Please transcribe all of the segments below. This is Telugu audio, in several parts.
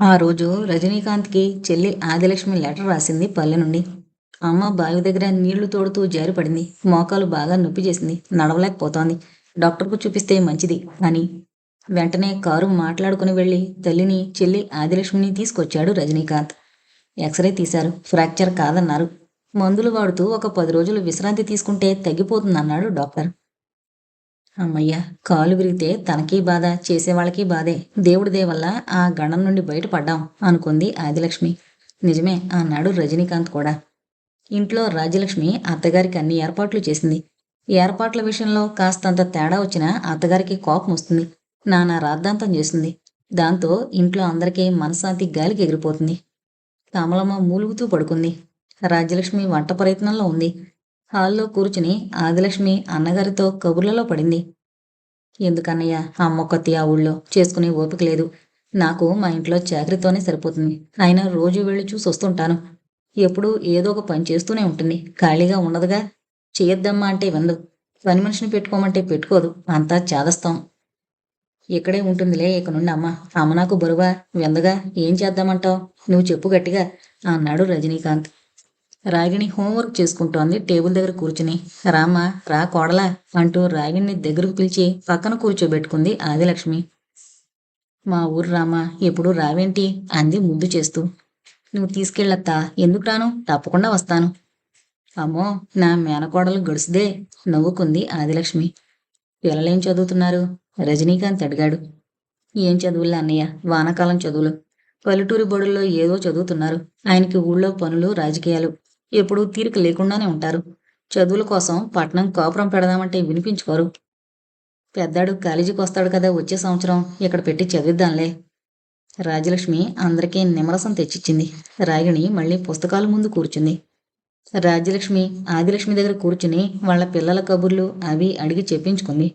ఆ రోజు రజనీకాంత్కి చెల్లి ఆదిలక్ష్మి లెటర్ రాసింది పల్లె నుండి. అమ్మ బావి దగ్గర నీళ్ళు తోడుతూ జారిపడింది మోకాలు బాగా నొప్పి చేసింది. నడవలేకపోతోంది. డాక్టర్కు చూపిస్తే మంచిది అని. వెంటనే కారు మాట్లాడుకుని వెళ్ళి తల్లిని చెల్లి ఆదిలక్ష్మిని తీసుకొచ్చాడు రజనీకాంత్. ఎక్స్రే తీశారు. ఫ్రాక్చర్ కాదన్నారు. మందులు వాడుతూ ఒక పది రోజులు విశ్రాంతి తీసుకుంటే తగ్గిపోతుందన్నాడు డాక్టర్. అమ్మయ్య కాలు విరిగితే తనకీ బాధ చేసేవాళ్ళకి బాధే. దేవుడి దయ వల్ల ఆ గణం నుండి బయటపడ్డాం అనుకుంది ఆదిలక్ష్మి. నిజమే అన్నాడు రజనీకాంత్ కూడా. ఇంట్లో రాజ్యలక్ష్మి అత్తగారికి అన్ని ఏర్పాట్లు చేసింది. ఏర్పాట్ల విషయంలో కాస్తంత తేడా వచ్చినా అత్తగారికి కోపం వస్తుంది. నానా రాద్ధాంతం చేస్తుంది. దాంతో ఇంట్లో అందరికీ మనశ్శాంతి గాలికి ఎగిరిపోతుంది. కమలమ్మ మూలుగుతూ పడుకుంది. రాజ్యలక్ష్మి వంట ప్రయత్నంలో ఉంది. హాల్లో కూర్చుని ఆదిలక్ష్మి అన్నగారితో కబుర్లలో పడింది. ఎందుకన్నయ్య అమ్మొక్కతి ఆ ఊళ్ళో చేసుకునే ఓపిక లేదు. నాకు మా ఇంట్లో చాకరీతోనే సరిపోతుంది. అయినా రోజు వెళ్ళి చూసి వస్తుంటాను. ఎప్పుడూ ఏదో ఒక పని చేస్తూనే ఉంటుంది. ఖాళీగా ఉండదుగా. చేయొద్దమ్మా అంటే విందు పని మనిషిని పెట్టుకోమంటే పెట్టుకోదు. అంతా చేదస్తాం. ఇక్కడే ఉంటుందిలే ఇక నుండి అమ్మ. అమ్మ నాకు బరువా? వెందగా? ఏం చేద్దామంటావు? నువ్వు చెప్పు గట్టిగా అన్నాడు రజనీకాంత్. రాగిణి హోంవర్క్ చేసుకుంటోంది. టేబుల్ దగ్గర కూర్చుని రామ రా కోడలా అంటూ రాగిణిని దగ్గరకు పిలిచి పక్కన కూర్చోబెట్టుకుంది ఆదిలక్ష్మి. మా ఊరు రామ ఎప్పుడు రావేంటి? అంది ముద్దు చేస్తూ. నువ్వు తీసుకెళ్ళత్తా ఎందుకు రాను? తప్పకుండా వస్తాను. అమ్మో నా మేనకోడలు గడుసుదే నవ్వుకుంది ఆదిలక్ష్మి. పిల్లలేం చదువుతున్నారు? రజనీకాంత్ అడిగాడు. ఏం చదువులే అన్నయ్య వానాకాలం చదువులు. పల్లెటూరి బడుల్లో ఏదో చదువుతున్నారు. ఆయనకి ఊళ్ళో పనులు రాజకీయాలు. ఎప్పుడూ తీరిక లేకుండానే ఉంటారు. చదువుల కోసం పట్నం కాపురం పెడదామంటే వినిపించుకోరు. పెద్దాడు కాలేజీకి వస్తాడు కదా వచ్చే సంవత్సరం ఇక్కడ పెట్టి చదివిద్దాంలే. రాజలక్ష్మి అందరికీ నిమరసం తెచ్చిచ్చింది. రాగిణి మళ్ళీ పుస్తకాల ముందు కూర్చుంది. రాజ్యలక్ష్మి ఆదిలక్ష్మి దగ్గర కూర్చుని వాళ్ళ పిల్లల కబుర్లు అవి అడిగి చెప్పించుకుంది.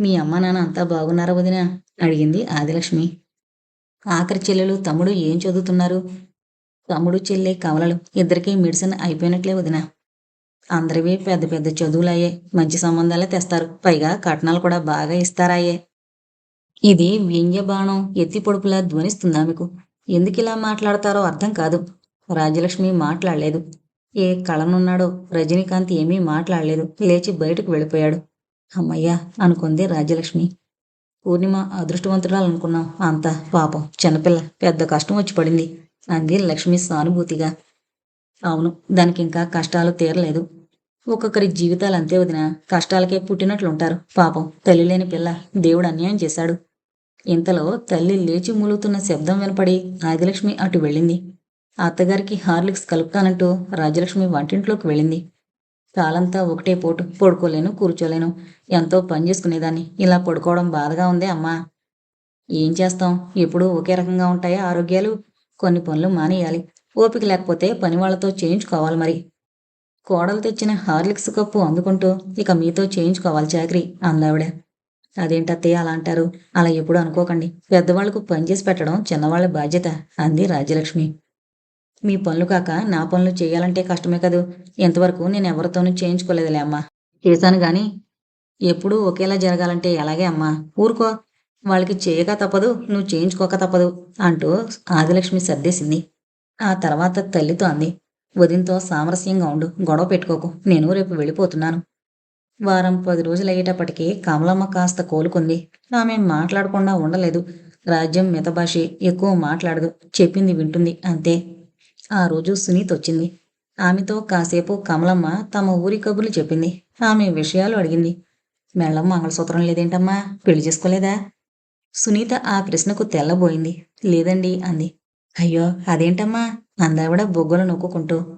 మీ అమ్మ నాన్న అంతా బాగున్నారా వదిన? అడిగింది ఆదిలక్ష్మి. ఆఖరి చెల్లెలు తమ్ముడు ఏం చదువుతున్నారు? తమ్ముడు చెల్లె కవలలు ఇద్దరికీ మెడిసిన్ అయిపోయినట్లే వదినా. అందరివి పెద్ద పెద్ద చదువులయ్యే మంచి సంబంధాలే తెస్తారు. పైగా కట్నాలు కూడా బాగా ఇస్తారాయే. ఇది వ్యంగ్య బాణం ఎత్తి పొడుపులా ధ్వనిస్తుందా మీకు? ఎందుకు ఇలా మాట్లాడతారో అర్థం కాదు. రాజ్యలక్ష్మి మాట్లాడలేదు. ఏ కళనున్నాడో రజనీకాంత్ ఏమీ మాట్లాడలేదు. లేచి బయటకు వెళ్ళిపోయాడు. అమ్మయ్యా అనుకుంది రాజ్యలక్ష్మి. పూర్ణిమ అదృష్టవంతురాలు అనుకున్నాం అంతా పాపం. చిన్నపిల్ల పెద్ద కష్టం వచ్చి పడింది. అంది లక్ష్మి సానుభూతిగా. అవును దానికి ఇంకా కష్టాలు తీరలేదు. ఒక్కొక్కరి జీవితాలు అంతే వదిన కష్టాలకే పుట్టినట్లుంటారు. పాపం తల్లి లేని పిల్ల దేవుడు అన్యాయం చేశాడు. ఇంతలో తల్లి లేచి మూలుగుతున్న శబ్దం వినపడి ఆదిలక్ష్మి అటు వెళ్ళింది. అత్తగారికి హార్లిక్స్ కలుపుతానంటూ రాజలక్ష్మి వంటింట్లోకి వెళ్ళింది. కాలంతా ఒకటే పోటు పడుకోలేను కూర్చోలేను. ఎంతో పని చేసుకునేదాన్ని. ఇలా పడుకోవడం బాధగా ఉందే అమ్మా. ఏం చేస్తాం? ఎప్పుడూ ఒకే రకంగా ఉంటాయా ఆరోగ్యాలు? కొన్ని పనులు మానేయాలి. ఓపిక లేకపోతే పని వాళ్ళతో చేయించుకోవాలి మరి. కోడలు తెచ్చిన హార్లిక్స్ కప్పు అందుకుంటూ ఇక మీతో చేయించుకోవాలి చాకరీ అందావిడ అదేంటత్తయ్య అలా అంటారు? అలా ఎప్పుడు అనుకోకండి. పెద్దవాళ్ళకు పనిచేసి పెట్టడం చిన్నవాళ్ళ బాధ్యత అంది రాజ్యలక్ష్మి. మీ పనులు కాక నా పనులు చేయాలంటే కష్టమే కదూ. ఇంతవరకు నేను ఎవరితోనూ చేయించుకోలేదులే అమ్మా. చేశాను గాని ఎప్పుడూ ఒకేలా జరగాలంటే ఎలాగే అమ్మా? ఊరుకో. వాళ్ళకి చేయక తప్పదు నువ్వు చేయించుకోక తప్పదు అంటూ ఆదిలక్ష్మి సర్దేసింది. ఆ తర్వాత తల్లితో అంది వదినతో సామరస్యంగా ఉండు గొడవ పెట్టుకోకు నేను రేపు వెళ్ళిపోతున్నాను. వారం పది రోజులు అయ్యేటప్పటికీ కమలమ్మ కాస్త కోలుకుంది. ఆమె మాట్లాడకుండా ఉండలేదు. రాజ్యం మితభాషి ఎక్కువ మాట్లాడదు చెప్పింది వింటుంది అంతే. ఆ రోజు సునీత్ వచ్చింది. ఆమెతో కాసేపు కమలమ్మ తమ ఊరి కబుర్లు చెప్పింది. ఆమె విషయాలు అడిగింది. మెళ్ళం మంగళసూత్రం లేదేంటమ్మా? పెళ్ళి చేసుకోలేదా? సునీత ఆ ప్రశ్నకు తెల్లబోయింది. లేదండి అంది. అయ్యో అదేంటమ్మా? అందావిడ బొగ్గలు నొక్కుంటూ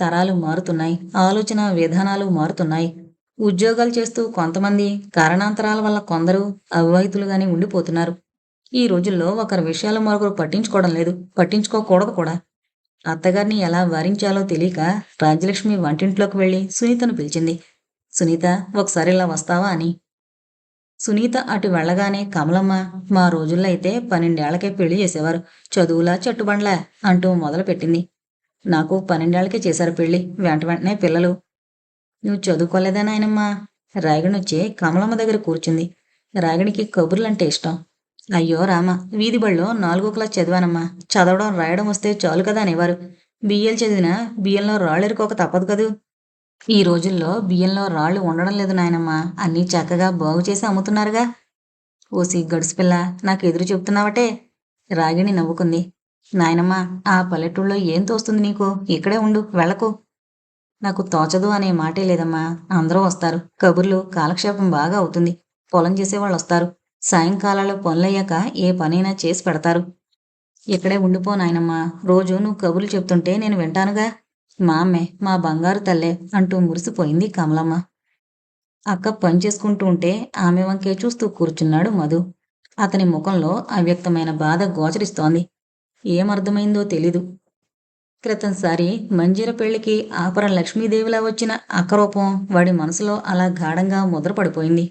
తరాలు మారుతున్నాయి ఆలోచన విధానాలు మారుతున్నాయి. ఉద్యోగాలు చేస్తూ కొంతమంది కారణాంతరాల వల్ల కొందరు అవివాహితులుగానే ఉండిపోతున్నారు. ఈ రోజుల్లో ఒకరి విషయాలు మరొకరు పట్టించుకోవడం లేదు. పట్టించుకోకూడదు కూడా. అత్తగారిని ఎలా వారించాలో తెలియక రాజ్యలక్ష్మి వంటింట్లోకి వెళ్ళి సునీతను పిలిచింది. సునీత ఒకసారి ఇలా వస్తావా? అని సునీత అటు వెళ్ళగానే కమలమ్మ మా రోజుల్లో అయితే పన్నెండేళ్ళకే పెళ్ళి చేసేవారు. చదువులా చెట్టుబండ్లా అంటూ మొదలుపెట్టింది. నాకు పన్నెండేళ్ళకే చేశారు పెళ్ళి. వెంట వెంటనే పిల్లలు. నువ్వు చదువుకోలేదా నాయనమ్మా? రాగిణి కమలమ్మ దగ్గర కూర్చుంది. రాగిణికి కబుర్లంటే ఇష్టం. అయ్యో రామ వీధి బడిలో నాలుగో క్లాస్ చదివానమ్మా. చదవడం రాయడం వస్తే చాలు కదా అనేవారు. బియ్యలు చదివినా బియ్యంలో రాళ్ళెరుకోక తప్పదు కదూ? ఈ రోజుల్లో బియ్యంలో రాళ్ళు ఉండడం లేదు నాయనమ్మా. అన్నీ చక్కగా బాగు చేసి అమ్ముతున్నారుగా. ఓసి గడుసుపిల్ల నాకు ఎదురు చెప్తున్నావటే. రాగిణి నవ్వుకుంది. నాయనమ్మ ఆ పల్లెటూళ్ళలో ఏం తోస్తుంది నీకు? ఇక్కడే ఉండు వెళ్ళకు. నాకు తోచదు అనే మాటే లేదమ్మా. అందరూ వస్తారు. కబుర్లు కాలక్షేపం బాగా అవుతుంది. పొలం చేసేవాళ్ళు వస్తారు. సాయంకాలాలు పనులయ్యాక ఏ పనైనా చేసి పెడతారు. ఇక్కడే ఉండిపో నాయనమ్మా. రోజు నువ్వు కబుర్లు చెప్తుంటే నేను వింటానుగా. మామే మా బంగారు తల్లే అంటూ మురిసిపోయింది కమలమ్మ. అక్క పని చేసుకుంటూ ఉంటే ఆమె వంకే చూస్తూ కూర్చున్నాడు మధు. అతని ముఖంలో అవ్యక్తమైన బాధ గోచరిస్తోంది. ఏమర్థమైందో తెలీదు. క్రితంసారి మంజీర పెళ్ళికి ఆపర లక్ష్మీదేవిలా వచ్చిన అక్కరూపం వాడి మనసులో అలా గాఢంగా ముద్రపడిపోయింది.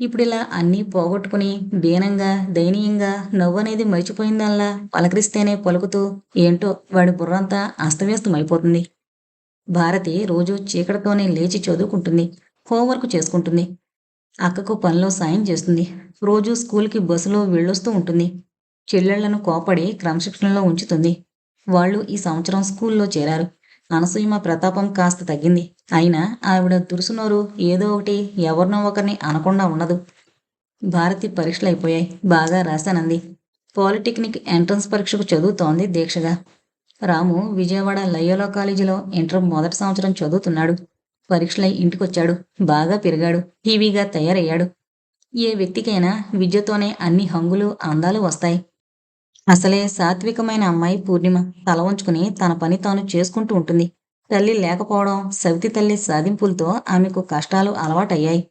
ఇప్పుడు ఇలా అన్నీ పోగొట్టుకుని దీనంగా దయనీయంగా నవ్వు అనేది మర్చిపోయిందల్లా పలకరిస్తేనే పలుకుతూ ఏంటో వాడి బుర్రంతా అస్తవ్యస్తమైపోతుంది. భారతి రోజు చీకటితోనే లేచి చదువుకుంటుంది హోంవర్క్ చేసుకుంటుంది. అక్కకు పనిలో సాయం చేస్తుంది. రోజు స్కూల్కి బస్సులో వెళ్ళొస్తూ ఉంటుంది. చెల్లెళ్ళను కోపడి క్రమశిక్షణలో ఉంచుతుంది. వాళ్ళు ఈ సంవత్సరం స్కూల్లో చేరారు. అనసూయమ ప్రతాపం కాస్త తగ్గింది. అయినా ఆవిడ దురుసునోరు ఏదో ఒకటి ఎవరినో ఒకరిని అనకుండా ఉండదు. భారతి పరీక్షలు అయిపోయాయి. బాగా రాశానంది. పాలిటెక్నిక్ ఎంట్రన్స్ పరీక్షకు చదువుతోంది దీక్షగా. రాము విజయవాడ లయోలో కాలేజీలో ఇంటర్ మొదటి సంవత్సరం చదువుతున్నాడు. పరీక్షలై ఇంటికొచ్చాడు. బాగా పెరిగాడు. టీవీగా తయారయ్యాడు. ఏ వ్యక్తికైనా విద్యతోనే అన్ని హంగులు అందాలు వస్తాయి. అసలే సాత్వికమైన అమ్మాయి పూర్ణిమ తల వంచుకుని తన పని తాను చేసుకుంటూ ఉంటుంది. తల్లి లేకపోవడం సవితి తల్లి సాధింపులతో ఆమెకు కష్టాలు అలవాటయ్యాయి.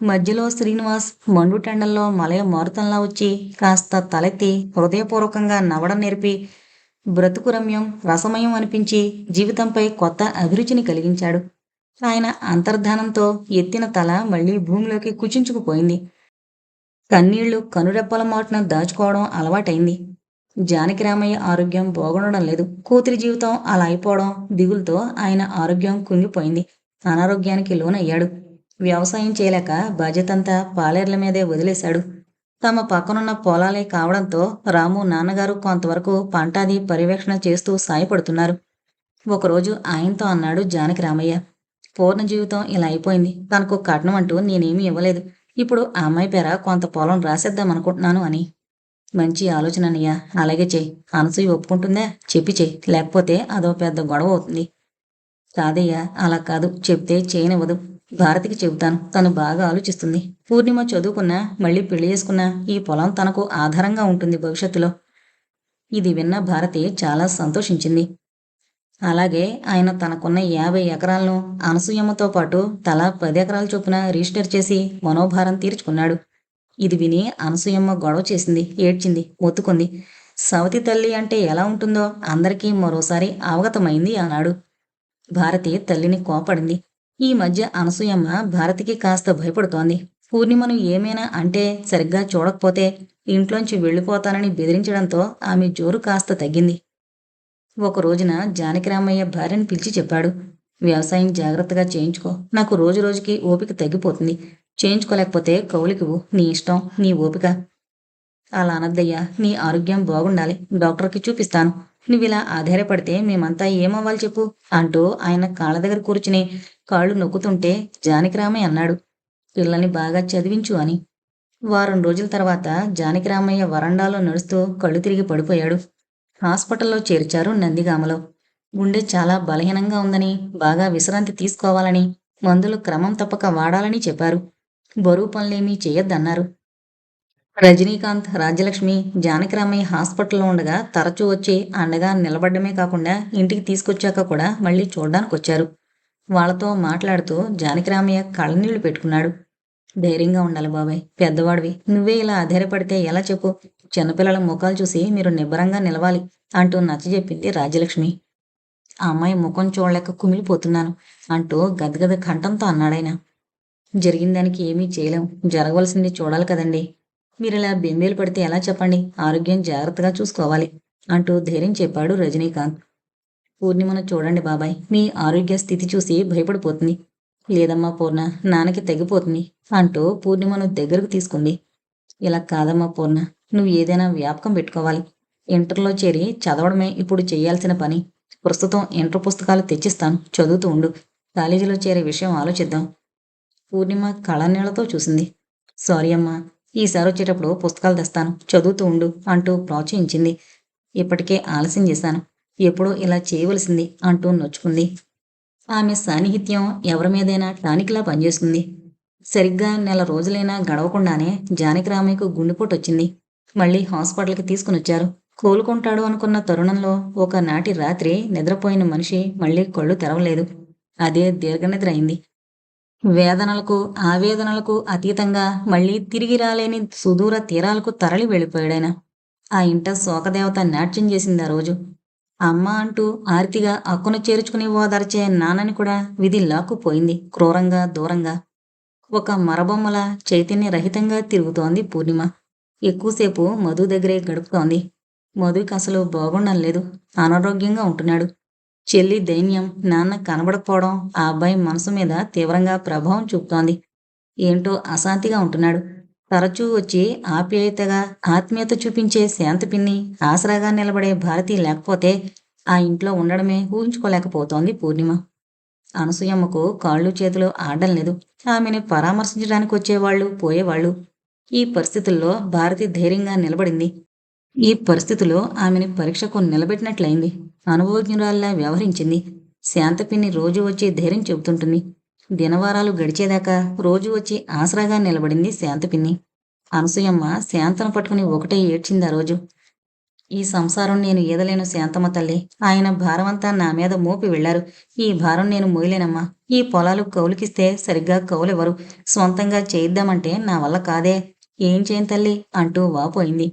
మధ్యలో శ్రీనివాస్ మండుటెండల్లో మలయ మారుతంలా వచ్చి కాస్త తలెత్తి హృదయపూర్వకంగా నవ్వడం నేర్పి బ్రతుకు రమ్యం రసమయం అనిపించి జీవితంపై కొత్త అభిరుచిని కలిగించాడు. ఆయన అంతర్ధానంతో ఎత్తిన తల మళ్ళీ భూమిలోకి కుచించుకుపోయింది. కన్నీళ్ళు కనురెప్పల మాటను దాచుకోవడం అలవాటైంది. జానకి రామయ్య ఆరోగ్యం బాగుండడం లేదు. కూతురి జీవితం అలా అయిపోవడం దిగులతో ఆయన ఆరోగ్యం కుంగిపోయింది. అనారోగ్యానికి లోనయ్యాడు. వ్యవసాయం చేయలేక బాధ్యతంతా పాలేర్ల మీదే వదిలేశాడు. తమ పక్కనున్న పొలాలే కావడంతో రాము నాన్నగారు కొంతవరకు పంటాది పర్యవేక్షణ చేస్తూ సాయపడుతున్నారు. ఒకరోజు ఆయనతో అన్నాడు జానకి రామయ్య. పూర్ణ జీవితం ఇలా అయిపోయింది. తనకు కట్నం అంటూ నేనేమీ ఇవ్వలేదు. ఇప్పుడు ఆ అమ్మాయి పేర కొంత పొలం రాసేద్దాం అనుకుంటున్నాను అని. మంచి ఆలోచన అన్నయ్య అలాగే చెయ్యి అనసూయ ఒప్పుకుంటుందా? చెప్పి చెయ్యి లేకపోతే అదో పెద్ద గొడవ అవుతుంది. కాదయ్యా అలా కాదు. చెప్తే చేయనివ్వదు. భారతికి చెబుతాను. తను బాగా ఆలోచిస్తుంది. పూర్ణిమ చదువుకున్నా మళ్ళీ పెళ్ళి చేసుకున్నా ఈ పొలం తనకు ఆధారంగా ఉంటుంది భవిష్యత్తులో. ఇది విన్న భారతి చాలా సంతోషించింది. అలాగే ఆయన తనకున్న యాభై ఎకరాలను అనసూయమ్మతో పాటు తలా పది ఎకరాల చొప్పున రిజిస్టర్ చేసి మనోభారం తీర్చుకున్నాడు. ఇది విని అనసూయమ్మ గొడవ చేసింది ఏడ్చింది మొత్తుకుంది. సవతి తల్లి అంటే ఎలా ఉంటుందో అందరికీ మరోసారి అవగతమైంది అన్నాడు. భారతి తల్లిని కోపడింది. ఈ మధ్య అనసూయమ్మ భారతికి కాస్త భయపడుతోంది. పూర్ణిమను ఏమైనా అంటే సరిగ్గా చూడకపోతే ఇంట్లోంచి వెళ్ళిపోతానని బెదిరించడంతో ఆమె జోరు కాస్త తగ్గింది. ఒక రోజున జానకిరామయ్య భార్యను పిలిచి చెప్పాడు. వ్యవసాయం జాగ్రత్తగా చేయించుకో. నాకు రోజు రోజుకి ఓపిక తగ్గిపోతుంది. చేయించుకోలేకపోతే కౌలికివు నీ ఇష్టం నీ ఓపిక. అలా అనద్దయ్యా. నీ ఆరోగ్యం బాగుండాలి. డాక్టర్కి చూపిస్తాను. నువ్వు ఇలా ఆధారపడితే మేమంతా ఏమవ్వాలి చెప్పు అంటూ ఆయన కాళ్ళ దగ్గర కూర్చుని కాళ్ళు నొక్కుతుంటే జానకిరామయ్య అన్నాడు. పిల్లల్ని బాగా చదివించు అని. వారం రోజుల తర్వాత జానకిరామయ్య వరండాలో నడుస్తూ కళ్ళు తిరిగి పడిపోయాడు. హాస్పిటల్లో చేర్చారు నందిగామలో. గుండె చాలా బలహీనంగా ఉందని బాగా విశ్రాంతి తీసుకోవాలని మందులు క్రమం తప్పక వాడాలని చెప్పారు. బరువు పనులేమీ చేయొద్దన్నారు. రజనీకాంత్ రాజ్యలక్ష్మి జానకిరామయ్య హాస్పిటల్లో ఉండగా తరచూ వచ్చి అండగా నిలబడమే కాకుండా ఇంటికి తీసుకొచ్చాక కూడా మళ్ళీ చూడడానికి వచ్చారు వాళ్ళతో మాట్లాడుతూ జానకిరామయ్య కళ్ళనీళ్ళు పెట్టుకున్నాడు. ధైర్యంగా ఉండాలి బాబాయ్ పెద్దవాడివి. నువ్వే ఇలా ఆధారపడితే ఎలా చెప్పు? చిన్నపిల్లల ముఖాలు చూసి మీరు నిబ్బరంగా నిలవాలి అంటూ నచ్చజెప్పింది రాజ్యలక్ష్మి. ఆ అమ్మాయి ముఖం చూడలేక కుమిలిపోతున్నాను అంటూ గదగద కంఠంతో అన్నాడాయన. జరిగిన దానికి ఏమీ చేయలేం. జరగవలసింది చూడాలి కదండి. మీరు ఇలా బెంబేలు పడితే ఎలా చెప్పండి? ఆరోగ్యం జాగ్రత్తగా చూసుకోవాలి అంటూ ధైర్యం చెప్పాడు రజనీకాంత్. పూర్ణిమను చూడండి బాబాయ్. మీ ఆరోగ్య స్థితి చూసి భయపడిపోతుంది. లేదమ్మా పూర్ణ నాన్నకి తగ్గిపోతుంది అంటూ పూర్ణిమను దగ్గరకు తీసుకుంది. ఇలా కాదమ్మా పూర్ణ నువ్వు ఏదైనా వ్యాపకం పెట్టుకోవాలి. ఇంటర్లో చేరి చదవడమే ఇప్పుడు చేయాల్సిన పని. ప్రస్తుతం ఇంటర్ పుస్తకాలు తెచ్చిస్తాను. చదువుతూ ఉండు. కాలేజీలో చేరే విషయం ఆలోచిద్దాం. పూర్ణిమ కళనీళ్ళతో చూసింది. సారీ అమ్మా ఈసారి వచ్చేటప్పుడు పుస్తకాలు తెస్తాను చదువుతూ ఉండు అంటూ ప్రోత్సహించింది. ఇప్పటికే ఆలస్యం చేశాను. ఎప్పుడో ఇలా చేయవలసింది అంటూ నొచ్చుకుంది. ఆమె సాన్నిహిత్యం ఎవరి మీదైనా టానిక్లా పనిచేస్తుంది. సరిగ్గా నెల రోజులైనా గడవకుండానే జానకిరామయ్యకు గుండెపోటు వచ్చింది. మళ్ళీ హాస్పిటల్కి తీసుకుని వచ్చారు కోలుకుంటాడు అనుకున్న తరుణంలో ఒకనాటి రాత్రి నిద్రపోయిన మనిషి మళ్ళీ కళ్ళు తెరవలేదు. అదే దీర్ఘనిద్ర అయింది. వేదనలకు ఆవేదనలకు అతీతంగా మళ్ళీ తిరిగి రాలేని సుదూర తీరాలకు తరలి వెళ్ళిపోయాడాయన ఆ ఇంట శోకదేవత నాట్యం చేసింది ఆ రోజు. అమ్మ అంటూ ఆర్తిగా అక్కును చేర్చుకుని ఓదార్చే నాన్నని కూడా విధి లాక్కుపోయింది క్రూరంగా దూరంగా. ఒక మరబొమ్మల చైతన్య రహితంగా తిరుగుతోంది పూర్ణిమ. ఎక్కువసేపు మధు దగ్గరే గడుపుతోంది. మధుకి అసలు బాగుండం లేదు. అనారోగ్యంగా ఉంటున్నాడు. చెల్లి దైన్యం నాన్న కనబడకపోవడం ఆ అబ్బాయి మనసు మీద తీవ్రంగా ప్రభావం చూపుతోంది. ఏంటో అశాంతిగా ఉంటున్నాడు. తరచూ వచ్చి ఆప్యాయతగా ఆత్మీయత చూపించే శాంత పిన్ని ఆసరాగా నిలబడే భారతి లేకపోతే ఆ ఇంట్లో ఉండడమే ఊహించుకోలేకపోతోంది పూర్ణిమ. అనసూయమ్మకు కాళ్ళు చేతులు ఆడడం లేదు. ఆమెను పరామర్శించడానికి వచ్చేవాళ్ళు పోయేవాళ్ళు. ఈ పరిస్థితుల్లో భారతి ధైర్యంగా నిలబడింది. ఈ పరిస్థితిలో ఆమెని పరీక్షకు నిలబెట్టినట్లయింది. అనుభవజ్ఞురాల్లా వ్యవహరించింది. శాంతపిన్ని రోజు వచ్చి ధైర్యం చెబుతుంటుంది. దినవారాలు గడిచేదాకా రోజు వచ్చి ఆసరాగా నిలబడింది శాంతపిన్ని. అనసూయమ్మ శాంతను పట్టుకుని ఒకటే ఏడ్చింది ఆ రోజు. ఈ సంసారం నేను ఈదలేను శాంతమ్మ తల్లి. ఆయన భారమంతా నా మీద మోపి వెళ్ళారు ఈ భారం నేను మోయలేనమ్మా ఈ పొలాలు కౌలుకిస్తే సరిగ్గా కౌలెవరు స్వంతంగా చేయిద్దామంటే నా వల్ల కాదే. ఏం చేయను తల్లి? అంటూ వాపోయింది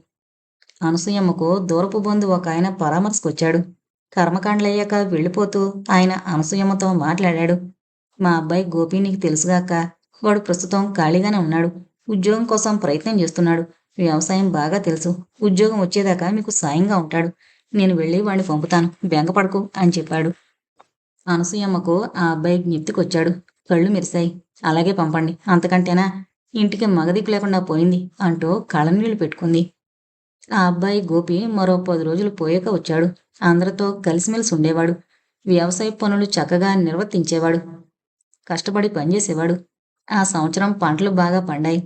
అనసూయమ్మకు దూరపు బంధు ఒక ఆయన పరామర్శకొచ్చాడు. కర్మకాండలయ్యాక వెళ్ళిపోతూ ఆయన అనసూయమ్మతో మాట్లాడాడు. మా అబ్బాయి గోపి నీకు తెలుసుగాక. వాడు ప్రస్తుతం ఖాళీగానే ఉన్నాడు. ఉద్యోగం కోసం ప్రయత్నం చేస్తున్నాడు. వ్యవసాయం బాగా తెలుసు. ఉద్యోగం వచ్చేదాకా మీకు సాయంగా ఉంటాడు. నేను వెళ్ళి వాడిని పంపుతాను. బెంగపడకు అని చెప్పాడు. అనసూయమ్మకు ఆ అబ్బాయి జ్ఞప్తికొచ్చాడు. కళ్ళు మెరిశాయి. అలాగే పంపండి. అంతకంటేనా? ఇంటికి మగదిక్కు లేకుండా పోయింది అంటూ కళ్ళనీళ్ళు పెట్టుకుంది. ఆ అబ్బాయి గోపి మరో పది రోజులు పోయాక వచ్చాడు. అందరితో కలిసిమెలిసి ఉండేవాడు. వ్యవసాయ పనులు చక్కగా నిర్వర్తించేవాడు. కష్టపడి పనిచేసేవాడు. ఆ సంవత్సరం పంటలు బాగా పండాయి.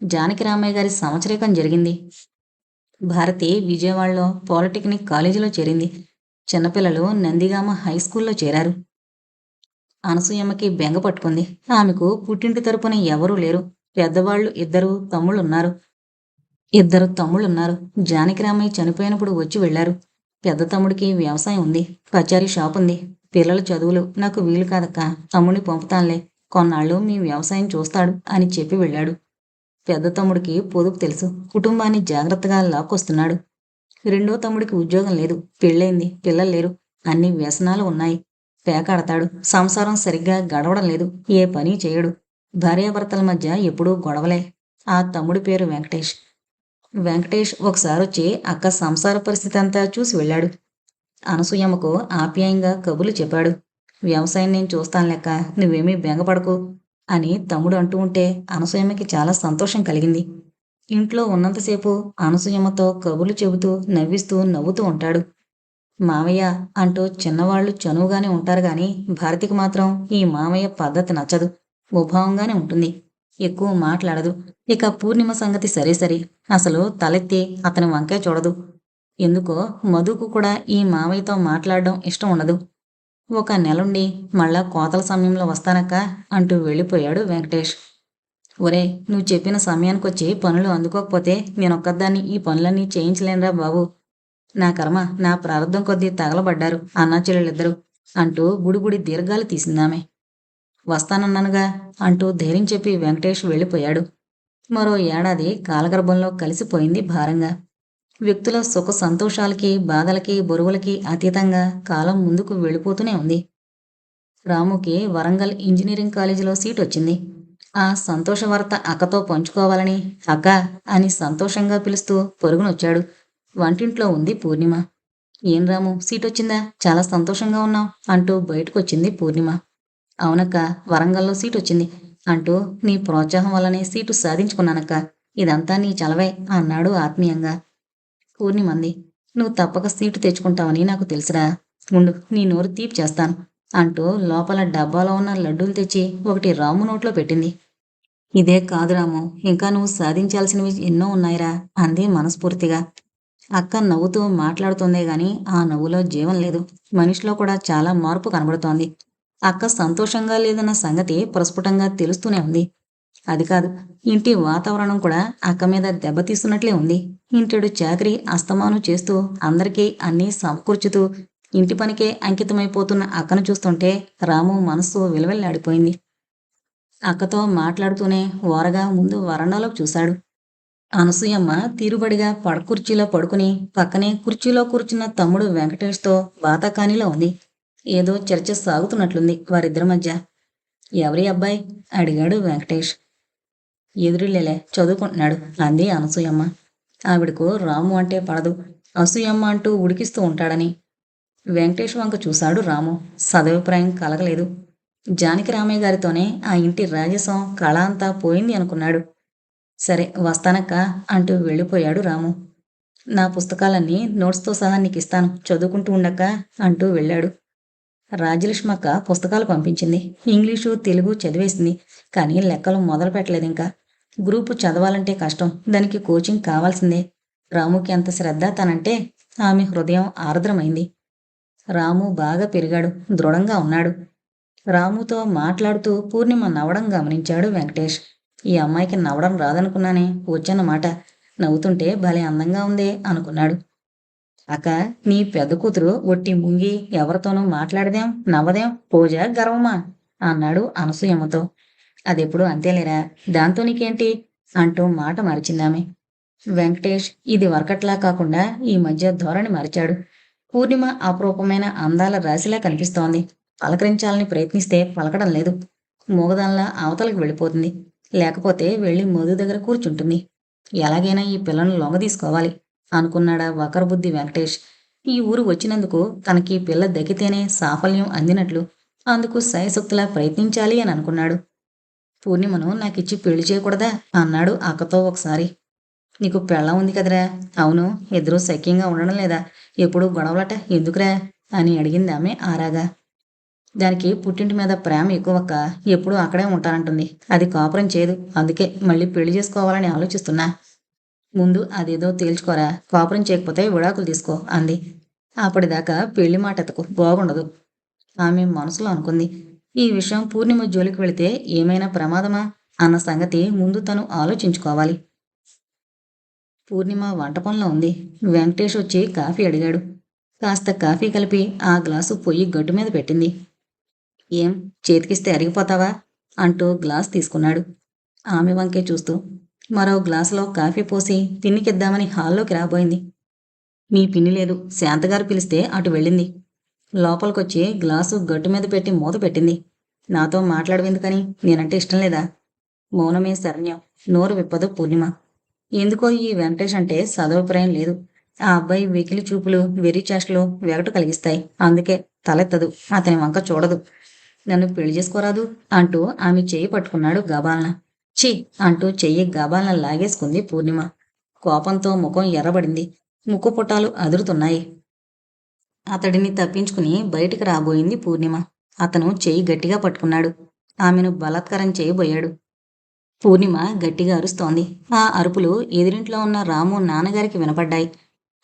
జానకిరామయ్య గారి సంవత్సరీకం జరిగింది. భారతి విజయవాడలో పాలిటెక్నిక్ కాలేజీలో చేరింది. చిన్నపిల్లలు నందిగామ హై స్కూల్లో చేరారు. అనసూయమ్మకి బెంగ పట్టుకుంది. ఆమెకు పుట్టింటి తరపున ఎవరూ లేరు. పెద్దవాళ్ళు ఇద్దరు తమ్ముళ్ళున్నారు. ఇద్దరు తమ్ముళ్ళున్నారు. జానకి రామయ్య చనిపోయినప్పుడు వచ్చి వెళ్ళారు పెద్ద తమ్ముడికి వ్యవసాయం ఉంది. పచారీ షాప్ ఉంది. పిల్లల చదువులు నాకు వీలు కాదక్క. తమ్ముడిని పంపుతానులే. కొన్నాళ్ళు మీ వ్యవసాయం చూస్తాడు అని చెప్పి వెళ్ళాడు. పెద్ద తమ్ముడికి పొదుపు తెలుసు. కుటుంబాన్ని జాగ్రత్తగా లాక్కొస్తున్నాడు. రెండో తమ్ముడికి ఉద్యోగం లేదు. పెళ్ళైంది. పిల్లలు లేరు. అన్ని వ్యసనాలు ఉన్నాయి. పేకాడతాడు. సంసారం సరిగ్గా గడవడం లేదు. ఏ పని చేయడు. భార్యాభర్తల మధ్య ఎప్పుడూ గొడవలే. ఆ తమ్ముడి పేరు వెంకటేష్. వెంకటేష్ ఒకసారి వచ్చి అక్క సంసార పరిస్థితి అంతా చూసి వెళ్ళాడు. అనసూయమ్మకు ఆప్యాయంగా కబుర్లు చెప్పాడు. వ్యవసాయం నేను చూస్తాను లెక్క నువ్వేమీ బెంగపడకు అని తమ్ముడు అంటూ ఉంటే అనసూయమ్మకి చాలా సంతోషం కలిగింది. ఇంట్లో ఉన్నంతసేపు అనసూయమ్మతో కబుర్లు చెబుతూ నవ్విస్తూ నవ్వుతూ ఉంటాడు. మావయ్య అంటూ చిన్నవాళ్ళు చనువుగానే ఉంటారు గాని భారతికి మాత్రం ఈ మామయ్య పద్ధతి నచ్చదు. ఉభావంగానే ఉంటుంది. ఎక్కువ మాట్లాడదు. ఇక పూర్ణిమ సంగతి సరే సరే. అసలు తలెత్తి అతని వంకే చూడదు. ఎందుకో మధుకు కూడా ఈ మావయ్యతో మాట్లాడడం ఇష్టం ఉండదు. ఒక నెలుండి మళ్ళా కోతల సమయంలో వస్తానక్క అంటూ వెళ్ళిపోయాడు వెంకటేష్. ఒరే నువ్వు చెప్పిన సమయానికి వచ్చి పనులు అందుకోకపోతే నేనొక్కదాన్ని ఈ పనులన్నీ చేయించలేనురా బాబు. నా కర్మ నా ప్రారంభం కొద్దీ తగలబడ్డారు అన్నా చెల్లెళ్ళిద్దరూ అంటూ గుడిగుడి దీర్ఘాలు తీసిందామే. వస్తానన్నానుగా అంటూ ధైర్యం చెప్పి వెంకటేష్ వెళ్ళిపోయాడు. మరో ఏడాది కాలగర్భంలో కలిసిపోయింది భారంగా. వ్యక్తుల సుఖ సంతోషాలకి బాధలకి బరువులకి అతీతంగా కాలం ముందుకు వెళ్ళిపోతూనే ఉంది. రాముకి వరంగల్ ఇంజనీరింగ్ కాలేజీలో సీట్ వచ్చింది. ఆ సంతోష వార్త అక్కతో పంచుకోవాలని అక్క అని సంతోషంగా పిలుస్తూ పొరుగునొచ్చాడు. వంటింట్లో ఉంది పూర్ణిమ. ఏం రాము సీట్ వచ్చిందా? చాలా సంతోషంగా ఉన్నావు అంటూ బయటకొచ్చింది పూర్ణిమ. అవునక్క వరంగల్లో సీట్ వచ్చింది అంటూ నీ ప్రోత్సాహం వల్లనే సీటు సాధించుకున్నానక్క. ఇదంతా నీ చలవే అన్నాడు ఆత్మీయంగా. పూర్ణిమంది నువ్వు తప్పక సీటు తెచ్చుకుంటావని నాకు తెలుసురా. ఉండు నీ నోరు తీపి చేస్తాను అంటూ లోపల డబ్బాలో ఉన్న లడ్డూలు తెచ్చి ఒకటి రాము నోట్లో పెట్టింది. ఇదే కాదు రాము ఇంకా నువ్వు సాధించాల్సినవి ఎన్నో ఉన్నాయిరా అంది మనస్ఫూర్తిగా. అక్క నవ్వుతూ మాట్లాడుతుందే గాని ఆ నవ్వులో జీవం లేదు. మనిషిలో కూడా చాలా మార్పు కనబడుతోంది. అక్క సంతోషంగా లేదన్న సంగతి ప్రస్ఫుటంగా తెలుస్తూనే ఉంది. అది కాదు ఇంటి వాతావరణం కూడా అక్క మీద దెబ్బతీస్తున్నట్లే ఉంది. ఇంటిడు చాకరీ అస్తమానం చేస్తూ అందరికీ అన్నీ సమకూర్చుతూ ఇంటి పనికే అంకితమైపోతున్న అక్కను చూస్తుంటే రాము మనస్సు విలవెల్లాడిపోయింది. అక్కతో మాట్లాడుతూనే ఓరగా ముందు వరండాలోకి చూశాడు. అనసూయమ్మ తీరుబడిగా పడకుర్చీలో పడుకుని పక్కనే కుర్చీలో కూర్చున్న తమ్ముడు వెంకటేష్తో బాతాకానీలో ఉంది. ఏదో చర్చ సాగుతున్నట్లుంది వారిద్దరి మధ్య. ఎవరి అబ్బాయి? అడిగాడు వెంకటేష్. ఎదురులేలే చదువుకుంటున్నాడు అంది అనసూయమ్మ. ఆవిడకు రాము అంటే పడదు అసూయమ్మ అంటూ ఉడికిస్తూ ఉంటాడని. వెంకటేష్ వంక చూశాడు రాము. సదభిప్రాయం కలగలేదు. జానకి రామయ్య గారితోనే ఆ ఇంటి రాజసం కళ అంతా పోయింది అనుకున్నాడు. సరే వస్తానక్క అంటూ వెళ్ళిపోయాడు రాము. నా పుస్తకాలన్నీ నోట్స్తో సహా నీకు ఇస్తాను చదువుకుంటూ ఉండక్క అంటూ వెళ్ళాడు. రాజలక్ష్మక్క పుస్తకాలు పంపించింది. ఇంగ్లీషు తెలుగు చదివేసింది. కానీ లెక్కలు మొదలు పెట్టలేదు ఇంకా. గ్రూపు చదవాలంటే కష్టం. దానికి కోచింగ్ కావాల్సిందే. రాముకి ఎంత శ్రద్ధ తనంటే ఆమె హృదయం ఆర్ద్రమైంది. రాము బాగా పెరిగాడు. దృఢంగా ఉన్నాడు. రాముతో మాట్లాడుతూ పూర్ణిమ నవ్వడం గమనించాడు వెంకటేష్. ఈ అమ్మాయికి నవ్వడం రాదనుకున్నానే వచ్చన్నమాట. నవ్వుతుంటే భలే అందంగా ఉందే అనుకున్నాడు. అక్క నీ పెద్ద కూతురు ఒట్టి ముంగి ఎవరితోనూ మాట్లాడదేం నవ్వదేం? పూజ గర్వమా? అన్నాడు అనసూయమ్మతో. అదెప్పుడు అంతేలేరా? దాంతో నీకేంటి? అంటూ మాట మరిచిందామె. వెంకటేష్ ఇది వరకట్లా కాకుండా ఈ మధ్య ధోరణి మరిచాడు. పూర్ణిమ అపరూపమైన అందాల రాశిలా కనిపిస్తోంది. పలకరించాలని ప్రయత్నిస్తే పలకడం లేదు. మూగదానిలా అవతలకు వెళ్ళిపోతుంది. లేకపోతే వెళ్ళి మధు దగ్గర కూర్చుంటుంది. ఎలాగైనా ఈ పిల్లను లొంగ తీసుకోవాలి. అనుకున్నాడా వకరబుద్ధి వెంకటేష్. ఈ ఊరు వచ్చినందుకు తనకి పిల్ల దక్కితేనే సాఫల్యం అందినట్లు అందుకు సయశక్తులా ప్రయత్నించాలి అని అనుకున్నాడు. పూర్ణిమను నాకిచ్చి పెళ్ళి చేయకూడదా అన్నాడు అక్కతో ఒకసారి. నీకు పెళ్ళ ఉంది కదరా. అవును ఇద్దరూ సఖ్యంగా ఉండడం లేదా? ఎప్పుడు గొడవలట? ఎందుకురా? అని అడిగింది ఆమె ఆరాగా. దానికి పుట్టింటి మీద ప్రేమ ఎక్కువక్క ఎప్పుడూ అక్కడే ఉంటానంటుంది. అది కాపురం చేయదు అందుకే మళ్ళీ పెళ్ళి చేసుకోవాలని ఆలోచిస్తున్నా. ముందు అదేదో తేల్చుకోరా కాపురం చేయకపోతే విడాకులు తీసుకో అంది. అప్పటిదాకా పెళ్ళి మాట ఎతకు బాగుండదు. ఆమె మనసులో అనుకుంది ఈ విషయం పూర్ణిమ జోలికి వెళితే ఏమైనా ప్రమాదమా అన్న సంగతి ముందు తను ఆలోచించుకోవాలి. పూర్ణిమ వంట పనిలో ఉంది. వెంకటేష్ వచ్చి కాఫీ అడిగాడు. కాస్త కాఫీ కలిపి ఆ గ్లాసు పొయ్యి గట్టు మీద పెట్టింది. ఏం చేతికిస్తే అరిగిపోతావా అంటూ గ్లాస్ తీసుకున్నాడు. ఆమె వంకే చూస్తూ మరో గ్లాసులో కాఫీ పోసి తిన్నికిద్దామని హాల్లోకి రాబోయింది. మీ పిన్ని లేదు. శాంతగారు పిలిస్తే అటు వెళ్ళింది. లోపలికొచ్చి గ్లాసు గట్టు మీద పెట్టి మూత పెట్టింది. నాతో మాట్లాడవెందుకని నేనంటే ఇష్టం లేదా? మౌనమే శరణ్యం. నోరు విప్పదు పూర్ణిమ. ఎందుకో ఈ వెంకటేష్ అంటే సదభిప్రాయం లేదు. ఆ అబ్బాయి వెకిలి చూపులు వెర్రి చేష్టలు వెగటు కలిగిస్తాయి. అందుకే తలెత్తదు. అతని వంక చూడదు. నన్ను పెళ్ళి చేసుకోరాదు అంటూ ఆమె చేయి పట్టుకున్నాడు గబాలన ఛీ అంటూ చెయ్యి గబాలన లాగేసుకుంది పూర్ణిమ. కోపంతో ముఖం ఎర్రబడింది. ముక్కుపుటాలు అదురుతున్నాయి. అతడిని తప్పించుకుని బయటికి రాబోయింది పూర్ణిమ. అతను చెయ్యి గట్టిగా పట్టుకున్నాడు. ఆమెను బలాత్కారం చేయబోయాడు. పూర్ణిమ గట్టిగా అరుస్తోంది. ఆ అరుపులు ఎదురింట్లో ఉన్న రాము నాన్నగారికి వినపడ్డాయి.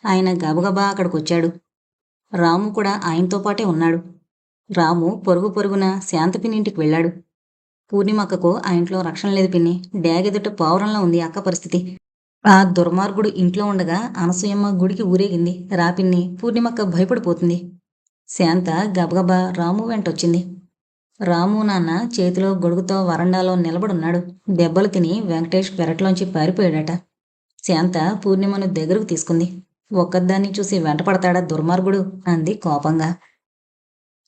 ఆయన గబగబా అక్కడికొచ్చాడు. రాము కూడా ఆయనతో పాటే ఉన్నాడు. రాము పొరుగు పొరుగున శాంతపినింటికి పిన్ని ఇంటికి వెళ్ళాడు. పూర్ణిమక్కకు ఆ ఇంట్లో రక్షణ లేదు పిన్ని. డ్యాగ్ ఎదుట పావురంలా ఉంది అక్క పరిస్థితి. ఆ దుర్మార్గుడు ఇంట్లో ఉండగా అనసూయమ్మ గుడికి ఊరేగింది. రాపిన్ని పూర్ణిమక్క భయపడిపోతుంది. శాంత గబగబా రాము వెంటొచ్చింది. రాము నాన్న చేతిలో గొడుగుతో వరండాలో నిలబడున్నాడు. దెబ్బలు తిని వెంకటేష్ పెరట్లోంచి పారిపోయాడట. శాంత పూర్ణిమను దగ్గరకు తీసుకుంది. ఒక్కదాన్ని చూసి వెంటపడతాడా దుర్మార్గుడు? అంది కోపంగా.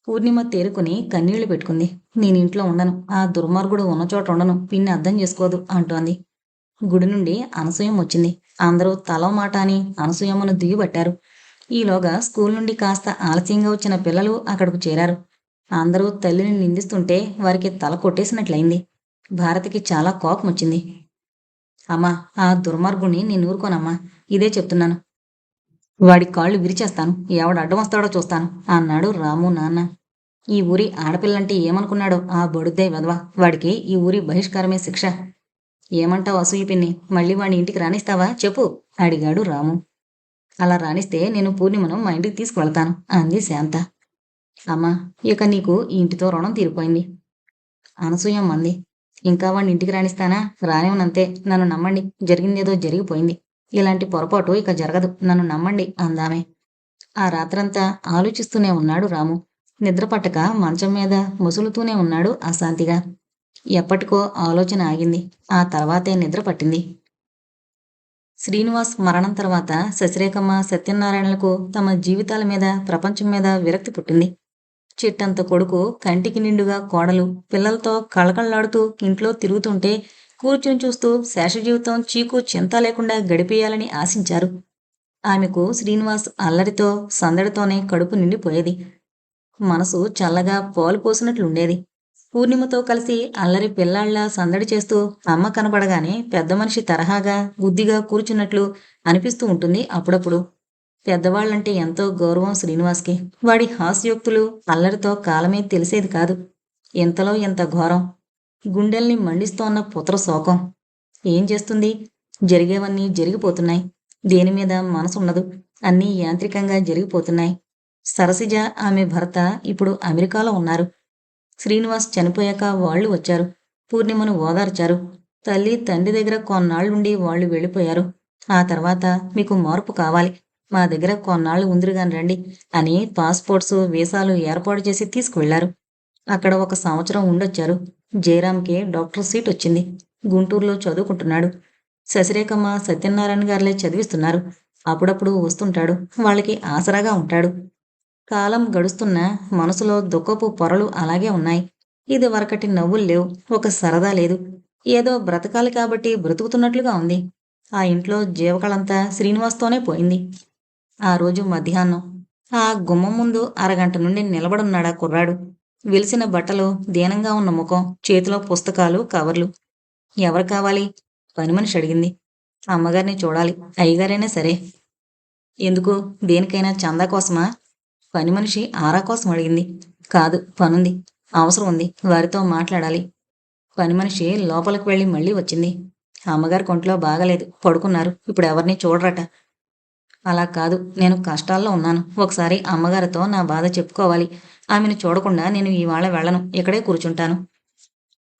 పూర్ణిమ తేరుకుని కన్నీళ్ళు పెట్టుకుంది. నేను ఇంట్లో ఉండను. ఆ దుర్మార్గుడు ఉన్న చోట ఉండను. పిన్ని అర్థం చేసుకోదు అంటోంది. గుడి నుండి అనసూయం వచ్చింది. అందరూ తల మాట అని అనసూయమ్మను దిగుబట్టారు. ఈలోగా స్కూల్ నుండి కాస్త ఆలస్యంగా వచ్చిన పిల్లలు అక్కడకు చేరారు. అందరూ తల్లిని నిందిస్తుంటే వారికి తల కొట్టేసినట్లయింది. భారతికి చాలా కోపం వచ్చింది. అమ్మా ఆ దుర్మార్గుణ్ణి నేను ఊరుకోనమ్మా. ఇదే చెప్తున్నాను. వాడి కాళ్ళు విరిచేస్తాను. ఎవడు అడ్డం వస్తాడో చూస్తాను అన్నాడు రాము నాన్న. ఈ ఊరి ఆడపిల్లంటే ఏమనుకున్నాడో ఆ బడుద్దే వెధవ. వాడికి ఈ ఊరి బహిష్కారమే శిక్ష. ఏమంటావు అసూయి పిన్ని? మళ్ళీ వాడి ఇంటికి రాణిస్తావా చెప్పు అడిగాడు రాము. అలా రానిస్తే నేను పూర్ణిమను మా ఇంటికి తీసుకువెళ్తాను అంది శాంత. అమ్మా ఇక నీకు ఇంటితో రుణం తీరిపోయింది. అనసూయం అంది ఇంకా వాడిని ఇంటికి రాణిస్తానా రానివ్వనంతే నన్ను నమ్మండి జరిగిందేదో జరిగిపోయింది. ఇలాంటి పొరపాటు ఇక జరగదు నన్ను నమ్మండి అందామే. ఆ రాత్రంతా ఆలోచిస్తూనే ఉన్నాడు రాము. నిద్రపట్టక మంచం మీద ముసులుతూనే ఉన్నాడు అశాంతిగా. ఎప్పటికో ఆలోచన ఆగింది. ఆ తర్వాతే నిద్ర పట్టింది. శ్రీనివాస్ మరణం తర్వాత శశిరేఖమ్మ సత్యనారాయణలకు తమ జీవితాల మీద ప్రపంచం మీద విరక్తి పుట్టింది. చిట్టంత కొడుకు కంటికి నిండుగా కోడలు పిల్లలతో కళకళలాడుతూ ఇంట్లో తిరుగుతుంటే కూర్చుని చూస్తూ శేష జీవితం చీకు చింత లేకుండా గడిపేయాలని ఆశించారు. ఆమెకు శ్రీనివాస్ అల్లరితో సందడితోనే కడుపు నిండిపోయేది. మనసు చల్లగా పాలు పోసినట్లుండేది. పూర్ణిమతో కలిసి అల్లరి పిల్లాళ్ళా సందడి చేస్తూ అమ్మ కనబడగానే పెద్ద మనిషి తరహాగా బుద్ధిగా కూర్చున్నట్లు అనిపిస్తూ ఉంటుంది అప్పుడప్పుడు. పెద్దవాళ్ళంటే ఎంతో గౌరవం శ్రీనివాస్కి. వాడి హాస్యోక్తులు అల్లరితో కాలమే తెలిసేది కాదు. ఇంతలో ఎంత ఘోరం. గుండెల్ని మండిస్తోన్న పుత్ర శోకం. ఏం చేస్తుంది? జరిగేవన్నీ జరిగిపోతున్నాయి. దేని మీద మనసుండదు. అన్నీ యాంత్రికంగా జరిగిపోతున్నాయి. సరసిజ ఆమె భర్త ఇప్పుడు అమెరికాలో ఉన్నారు. శ్రీనివాస్ చనిపోయాక వాళ్ళు వచ్చారు. పూర్ణిమను ఓదార్చారు. తల్లి తండ్రి దగ్గర కొన్నాళ్ళుండి వాళ్ళు వెళ్ళిపోయారు. ఆ తర్వాత మీకు మార్పు కావాలి. మా దగ్గర కొన్నాళ్ళు ఉందిరుగాని రండి అని పాస్పోర్ట్స్ వీసాలు ఏర్పాటు చేసి తీసుకువెళ్ళారు. అక్కడ ఒక సంవత్సరం ఉండొచ్చారు. జయరామ్కి డాక్టర్ సీట్ వచ్చింది. గుంటూరులో చదువుకుంటున్నాడు. శశిరేఖమ్మ సత్యనారాయణ గారులే చదివిస్తున్నారు. అప్పుడప్పుడు వస్తుంటాడు. వాళ్ళకి ఆసరాగా ఉంటాడు. కాలం గడుస్తున్న మనసులో దుఃఖపు పొరలు అలాగే ఉన్నాయి. ఇది వరకటి నవ్వులు లేవు. ఒక సరదా లేదు. ఏదో బ్రతకాలి కాబట్టి బ్రతుకుతున్నట్లుగా ఉంది. ఆ ఇంట్లో జీవకళంతా శ్రీనివాస్తోనే పోయింది. ఆ రోజు మధ్యాహ్నం. ఆ గుమ్మం ముందు అరగంట నుండి నిలబడున్నాడా కుర్రాడు. వెలిసిన బట్టలు దీనంగా ఉన్న ముఖం చేతిలో పుస్తకాలు కవర్లు. ఎవరు కావాలి? పని మనిషి అడిగింది. అమ్మగారిని చూడాలి. అయ్యగారైనా సరే. ఎందుకు? దేనికైనా చందా కోసమా? పని మనిషి ఆరా కోసం అడిగింది. కాదు పనుంది. అవసరం ఉంది. వారితో మాట్లాడాలి. పని మనిషి లోపలికి వెళ్ళి మళ్ళీ వచ్చింది. అమ్మగారి కొంట్లో బాగలేదు. పడుకున్నారు. ఇప్పుడు ఎవరిని చూడరట. అలా కాదు. నేను కష్టాల్లో ఉన్నాను. ఒకసారి అమ్మగారితో నా బాధ చెప్పుకోవాలి. ఆమెను చూడకుండా నేను ఇవాళ వెళ్ళను. ఇక్కడే కూర్చుంటాను.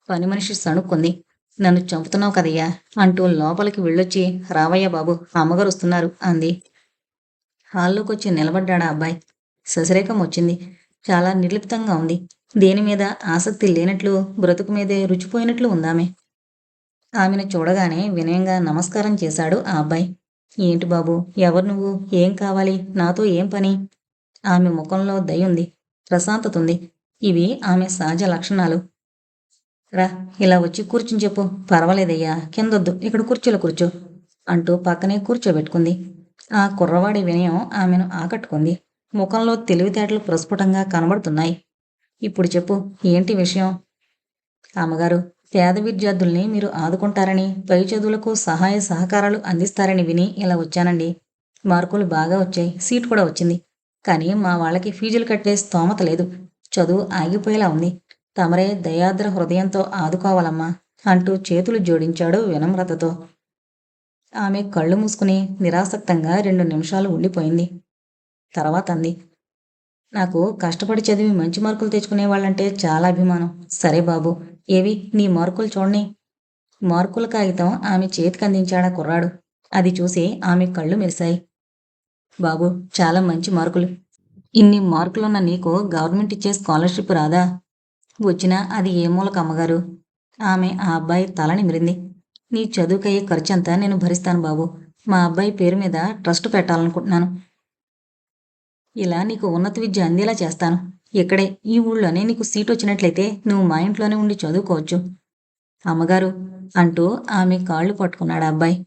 పని మనిషి సణుక్కుంది. నన్ను చంపుతున్నావు కదయ్యా? అంటూ లోపలికి వెళ్ళొచ్చి రావయ్య బాబు అమ్మగారు వస్తున్నారు అంది. హాల్లోకి వచ్చి నిలబడ్డాడా అబ్బాయి. శశిరేఖం వచ్చింది. చాలా నిర్లిప్తంగా ఉంది. దేని మీద ఆసక్తి లేనట్లు బ్రతుకు మీదే రుచిపోయినట్లు ఉందామె. ఆమెను చూడగానే వినయంగా నమస్కారం చేశాడు ఆ అబ్బాయి. ఏంటి బాబు ఎవరు నువ్వు? ఏం కావాలి? నాతో ఏం పని? ఆమె ముఖంలో దయుంది ప్రశాంతత ఉంది. ఇవి ఆమె సహజ లక్షణాలు. రా ఇలా వచ్చి కూర్చుని చెప్పు. పర్వాలేదయ్యా కిందొద్దు ఇక్కడ కుర్చీలో కూర్చో అంటూ పక్కనే కూర్చోబెట్టుకుంది. ఆ కుర్రవాడి వినయం ఆమెను ఆకట్టుకుంది. ముఖంలో తెలివితేటలు ప్రస్ఫుటంగా కనబడుతున్నాయి. ఇప్పుడు చెప్పు ఏంటి విషయం? అమ్మగారు పేద విద్యార్థుల్ని మీరు ఆదుకుంటారని పై చదువులకు సహాయ సహకారాలు అందిస్తారని విని ఇలా వచ్చానండి. మార్కులు బాగా వచ్చాయి సీట్ కూడా వచ్చింది. కానీ మా వాళ్ళకి ఫీజులు కట్టే స్తోమత లేదు. చదువు ఆగిపోయేలా ఉంది. తమరే దయాద్ర హృదయంతో ఆదుకోవాలమ్మా అంటూ చేతులు జోడించాడు వినమ్రతతో. ఆమె కళ్ళు మూసుకుని నిరాసక్తంగా రెండు నిమిషాలు ఉండిపోయింది. తర్వాత అంది. నాకు కష్టపడి చదివి మంచి మార్కులు తెచ్చుకునే వాళ్ళంటే చాలా అభిమానం. సరే బాబు ఏవి? నీ మార్కులు చూడని మార్కుల కాగితం ఆమె చేతికి అందించాడా కుర్రాడు? అది చూసి ఆమె కళ్ళు మెరిశాయి. బాబు చాలా మంచి మార్కులు. ఇన్ని మార్కులున్న నీకు గవర్నమెంట్ ఇచ్చే స్కాలర్షిప్ రాదా? వచ్చినా అది ఏ మూలక అమ్మగారు? ఆమె ఆ అబ్బాయి తల నిమిరింది నీ చదువుకయ్యే ఖర్చంతా నేను భరిస్తాను బాబు. మా అబ్బాయి పేరు మీద ట్రస్ట్ పెట్టాలనుకుంటున్నాను. ఇలా నీకు ఉన్నత విద్య అందేలా చేస్తాను. ఇక్కడే ఈ ఊళ్ళోనే నీకు సీట్ వచ్చినట్లయితే నువ్వు మా ఇంట్లోనే ఉండి చదువుకోవచ్చు. అమ్మగారు అంటూ ఆమె కాళ్ళు పట్టుకున్నాడు అబ్బాయి.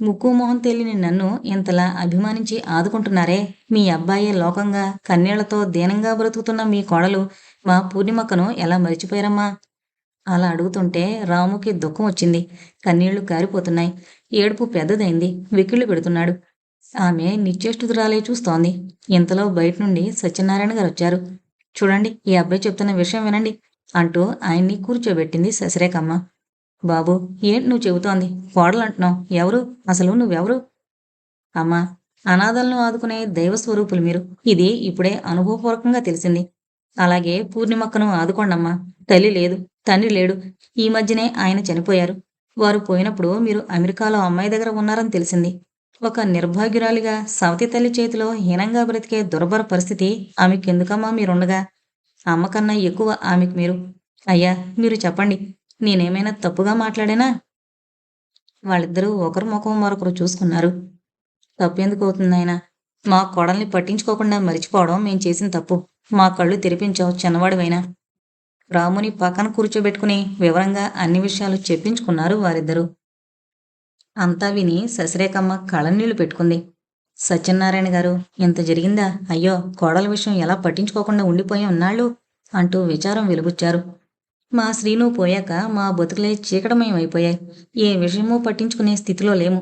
ముక్కు మొహం తెలియని నన్ను ఇంతలా అభిమానించి ఆదుకుంటున్నారే? మీ అబ్బాయే లోకంగా కన్నీళ్ళతో దీనంగా బ్రతుకుతున్న మీ కోడలు మా పూర్ణిమక్కను ఎలా మరిచిపోయారమ్మా? అలా అడుగుతుంటే రాముకి దుఃఖం వచ్చింది. కన్నీళ్ళు కారిపోతున్నాయి. ఏడుపు పెద్దదైంది. వెకిళ్ళు పెడుతున్నాడు. ఆమె నిశ్చేష్టురాలే చూస్తోంది. ఇంతలో బయట నుండి సత్యనారాయణ గారు వచ్చారు. చూడండి ఈ అబ్బాయి చెప్తున్న విషయం వినండి అంటూ ఆయన్ని కూర్చోబెట్టింది శశిరేఖమ్మ. బాబు ఏంటి నువ్వు చెబుతోంది? కోడలు అంటున్నావు. ఎవరు? అసలు నువ్వెవరు? అమ్మా అనాథలను ఆదుకునే దైవ స్వరూపులు మీరు. ఇది ఇప్పుడే అనుభవపూర్వకంగా తెలిసింది. అలాగే పూర్ణిమక్కను ఆదుకోండమ్మా. తల్లి లేదు తండ్రి లేడు. ఈ మధ్యనే ఆయన చనిపోయారు. వారు పోయినప్పుడు మీరు అమెరికాలో అమ్మాయి దగ్గర ఉన్నారని తెలిసింది. ఒక నిర్భాగ్యురాలిగా సవతి తల్లి చేతిలో హీనంగా బ్రతికే దుర్భర పరిస్థితి ఆమెకెందుకమ్మా మీరుండగా? అమ్మకన్నా ఎక్కువ ఆమెకు మీరు. అయ్యా మీరు చెప్పండి నేనేమైనా తప్పుగా మాట్లాడానా? వాళ్ళిద్దరూ ఒకరి ముఖం మరొకరు చూసుకున్నారు. తప్పెందుకు అవుతుంది ఆయన మా కోడల్ని పట్టించుకోకుండా మరిచిపోవడం మేం చేసిన తప్పు. మా కళ్ళు తెరిపించావు చిన్నవాడివైనా. రాముని పక్కన కూర్చోబెట్టుకుని వివరంగా అన్ని విషయాలు చెప్పించుకున్నారు వారిద్దరూ. అంతా విని శశిరేఖమ్మ కళ్ళనీళ్ళు పెట్టుకుంది. సత్యనారాయణ గారు ఇంత జరిగిందా? అయ్యో కోడల విషయం ఎలా పట్టించుకోకుండా ఉండిపోయి ఉన్నాళ్ళు? అంటూ విచారం వెలుబుచ్చారు. మా శ్రీను పోయాక మా బతుకులే చీకటమయం అయిపోయాయి. ఏ విషయమూ పట్టించుకునే స్థితిలో లేము.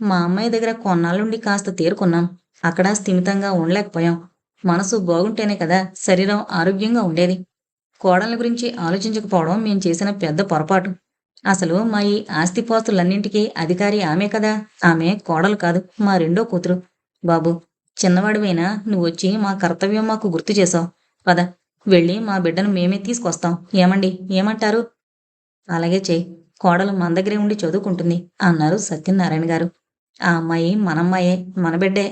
మా అమ్మాయి దగ్గర కొన్నాళ్ళుండి కాస్త తేరుకున్నాం. అక్కడ స్థిమితంగా ఉండలేకపోయాం. మనసు బాగుంటేనే కదా శరీరం ఆరోగ్యంగా ఉండేది. కోడళ్ళ గురించి ఆలోచించకపోవడం మేము చేసిన పెద్ద పొరపాటు. అసలు మా ఈ ఆస్తిపాస్తులన్నింటికీ అధికారి ఆమె కదా? ఆమె కోడలు కాదు మా రెండో కూతురు. బాబు చిన్నవాడివైనా నువ్వు వచ్చి మా కర్తవ్యం మాకు గుర్తు చేసావు పద వెళ్ళి మా బిడ్డను మేమే తీసుకొస్తాం. ఏమండి? ఏమంటారు? అలాగే చెయ్యి కోడలు మన దగ్గరే ఉండి చదువుకుంటుంది అన్నారు సత్యనారాయణ గారు ఆ అమ్మాయి మనమ్మాయే మన బిడ్డే.